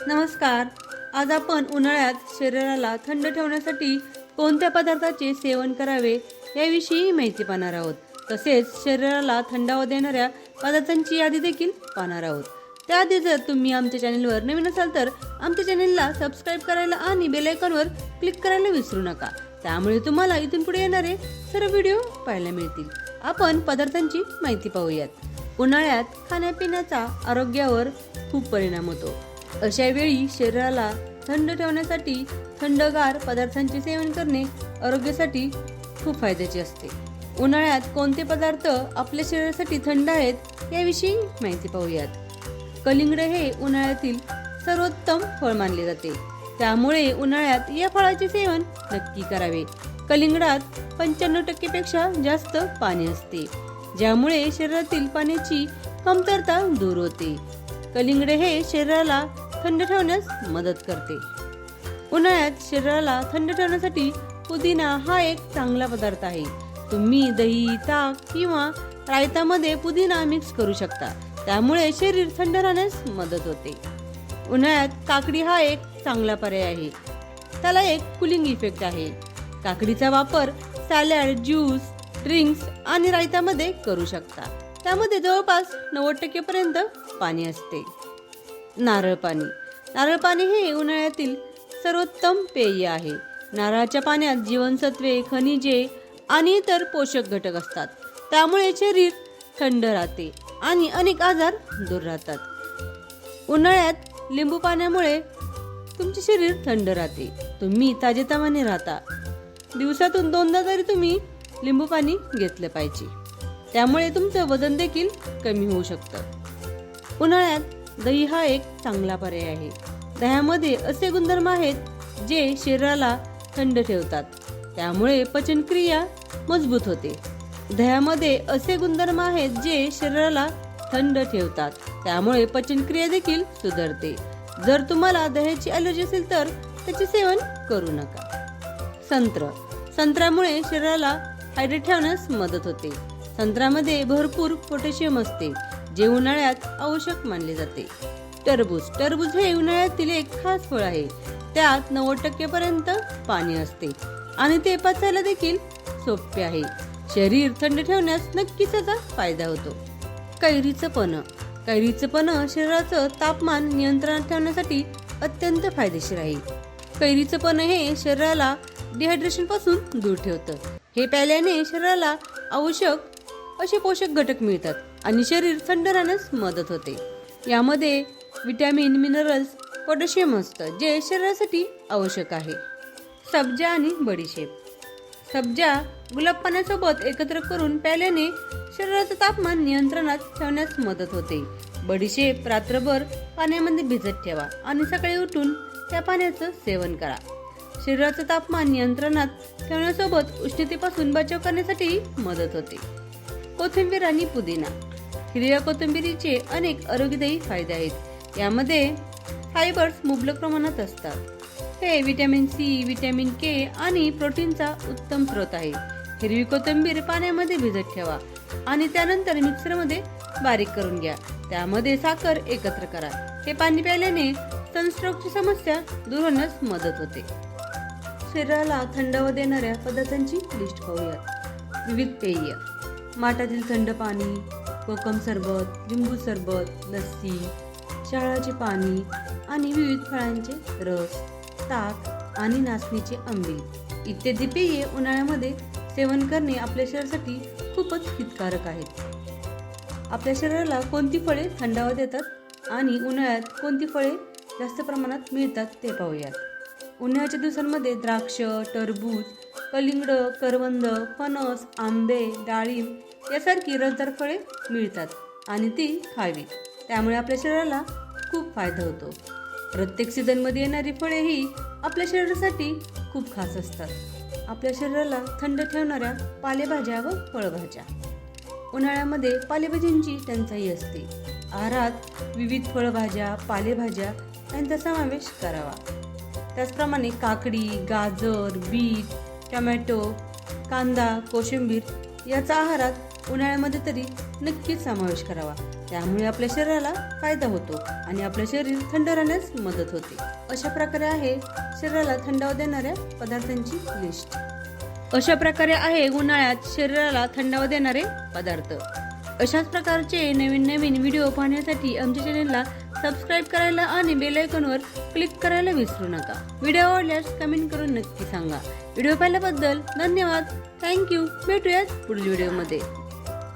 नमस्कार. आज आपण उन्हाळ्यात शरीराला थंड ठेवण्यासाठी कोणत्या पदार्थाचे सेवन करावे याविषयी माहिती पाहणार आहोत. तसेच शरीराला थंडावा देणाऱ्या पदार्थांची यादी देखील पाहणार आहोत. त्याआधी जर तुम्ही आमच्या चॅनलवर नवीन असाल तर आमच्या चॅनलला सबस्क्राईब करायला आणि बेल आयकॉनवर क्लिक करायला विसरू नका. त्यामुळे तुम्हाला इथून पुढे येणारे सर्व व्हिडिओ पाहायला मिळतील. आपण पदार्थांची माहिती पाहूयात. उन्हाळ्यात खाण्यापिण्याचा आरोग्यावर खूप परिणाम होतो. अशा वेळी शरीराला थंड ठेवण्यासाठी थंडगार पदार्थांचे सेवन करणे आरोग्यासाठी खूप फायद्याचे असते. उन्हाळ्यात कोणते पदार्थ आपल्या शरीरासाठी थंड आहेत याविषयी माहिती पाहूयात. कलिंगड हे उन्हाळ्यातील सर्वोत्तम फळ मानले जाते. त्यामुळे उन्हाळ्यात या फळाचे सेवन नक्की करावे. कलिंगडात पंच्याण्णव टक्केपेक्षा जास्त पाणी असते ज्यामुळे शरीरातील पाण्याची कमतरता दूर होते. कलिंगड हे शरीराला थंड ठेवण्यास मदत करते. उन्हाळ्यात शरीराला थंड ठेवण्यासाठी पुदिना हा एक चांगला पदार्थ आहे. तुम्ही दही ताक किंवा रायतामध्ये पुदिना मिक्स करू शकता. त्यामुळे शरीर थंड राहण्यास मदत होते. उन्हाळ्यात काकडी हा एक चांगला पर्याय आहे. त्याला एक कुलिंग इफेक्ट आहे. काकडीचा वापर सॅलड ज्यूस ड्रिंक्स आणि रायतामध्ये करू शकता. त्यामध्ये जवळपास नव्वद टक्केपर्यंत पाणी असते. नारळ पाणी नारळ पाणी हे उन्हाळ्यातील सर्वोत्तम पेय आहे. नारळाच्या पाण्यात जीवनसत्वे खनिजे आणि इतर पोषक घटक असतात. त्यामुळे शरीर थंड राहते आणि अनेक आजार दूर राहतात. उन्हाळ्यात लिंबू पाण्यामुळे तुमचे शरीर थंड राहते. तुम्ही ताजेतवाने राहता. दिवसातून दोनदा तरी तुम्ही लिंबू पाणी घेतलं पाहिजे. त्यामुळे तुमचं वजन देखील कमी होऊ शकतं. उन्हाळ्यात दही हा एक चांगला पर्याय आहे. दह्यामध्ये असे गुणधर्म आहेत जे शरीराला थंड ठेवतात. त्यामुळे पचनक्रिया मजबूत होते. दह्यामध्ये असे गुणधर्म आहेत जे शरीराला थंड ठेवतात. त्यामुळे पचनक्रिया देखील सुधारते. जर तुम्हाला दह्याची अलर्जी असेल तर त्याचे सेवन करू नका. संत्र. संत्र्यामुळे शरीराला हायड्रेट ठेवण्यास मदत होते. संत्र्यामध्ये भरपूर पोटॅशियम असते. जे उन्हाळ्यात आवश्यक मानले जाते. टरबूज टरबूज हे उन्हाळ्यातील एक खास फळ आहे. त्यात नव्वद टक्केपर्यंत पाणी असते. आणि ते पचायला देखील सोपे आहे. शरीर थंड ठेवण्यास नक्कीच त्याचा फायदा होतो. कैरीचं पन्ह कैरीचं पण शरीराचं तापमान नियंत्रणात ठेवण्यासाठी अत्यंत फायदेशीर आहे. कैरीचं पन्ह हे शरीराला डिहायड्रेशनपासून दूर ठेवतं. हे प्यायल्याने शरीराला आवश्यक असे पोषक घटक मिळतात. आणि शरीर थंड राहण्यास मदत होते. यामध्ये विटॅमिन मिनरल्स पोटॅशियम असतं जे शरीरासाठी आवश्यक आहे. सब्जा आणि बडीशेप. सब्जा गुलाब पाण्यासोबत एकत्र करून प्यायल्याने शरीराचं तापमान नियंत्रणात ठेवण्यास मदत होते. बडीशेप रात्रभर पाण्यामध्ये भिजत ठेवा आणि सकाळी उठून त्या पाण्याचं सेवन करा. शरीराचं तापमान नियंत्रणात ठेवण्यासोबत उष्णतेपासून बचाव करण्यासाठी मदत होते. कोथिंबीर आणि पुदिना. हिरव्या कोथिंबिरीचे अनेक आरोग्यदायी फायदे आहेत. यामध्ये फायबर्स मुबलक प्रमाणात असतात. हे व्हिटॅमिन सी व्हिटॅमिन के आणि प्रोटीनचा उत्तम स्रोत आहे. हिरवी कोथिंबीर पाण्यामध्ये भिजत ठेवा आणि त्यानंतर मिक्सरमध्ये बारीक करून घ्या. त्यामध्ये साखर एकत्र करा. हे पाणी प्यायल्याने सनस्ट्रोकची समस्या दूर होण्यास मदत होते. शरीराला थंडावा देणाऱ्या पदार्थांची लिस्ट पाहूयात विविध पेय. माठातील थंड पाणी कोकम सरबत लिंबू सरबत लस्सी शाळाचे पाणी आणि विविध फळांचे रस ताक आणि नाचणीचे आंबे. इत्यादी पेये उन्हाळ्यामध्ये सेवन करणे आपल्या शरीरासाठी खूपच हितकारक आहेत आपल्या शरीराला कोणती फळे थंडावा देतात आणि उन्हाळ्यात कोणती फळे जास्त प्रमाणात मिळतात ते पाहूयात. उन्हाळ्याच्या दिवसांमध्ये द्राक्ष टरबूज कलिंगड करवंद फणस आंबे डाळिंब यासारखी रसदार फळे मिळतात आणि ती खावी त्यामुळे आपल्या शरीराला खूप फायदा होतो. प्रत्येक सीझनमध्ये येणारी फळे ही आपल्या शरीरासाठी खूप खास असतात. आपल्या शरीराला थंड ठेवणाऱ्या पालेभाज्या व फळभाज्या. उन्हाळ्यामध्ये पालेभाज्यांची टंचाई असते. आहारात विविध फळभाज्या पालेभाज्या यांचा समावेश करावा. त्याचप्रमाणे काकडी गाजर बीट टमॅटो कांदा कोशिंबीर याचा आहारात उन्हाळ्यामध्ये तरी नक्कीच समावेश करावा. त्यामुळे आपल्या शरीराला फायदा होतो आणि आपलं शरीर थंड राहण्यास मदत होते. अशा प्रकारे आहे शरीराला थंडावा देणाऱ्या पदार्थांची लिस्ट. अशा प्रकारे आहे उन्हाळ्यात शरीराला थंडावा देणारे पदार्थ. अशाच प्रकारचे नवीन नवीन व्हिडिओ पाहण्यासाठी आमच्या चॅनेलला सबस्क्राईब करायला आणि बेल आयकॉनवर क्लिक करायला विसरू नका. व्हिडिओ आवडल्यास कमेंट करून नक्की सांगा. व्हिडिओ पाहिल्याबद्दल धन्यवाद. थँक्यू भेटूयात पुढील व्हिडिओमध्ये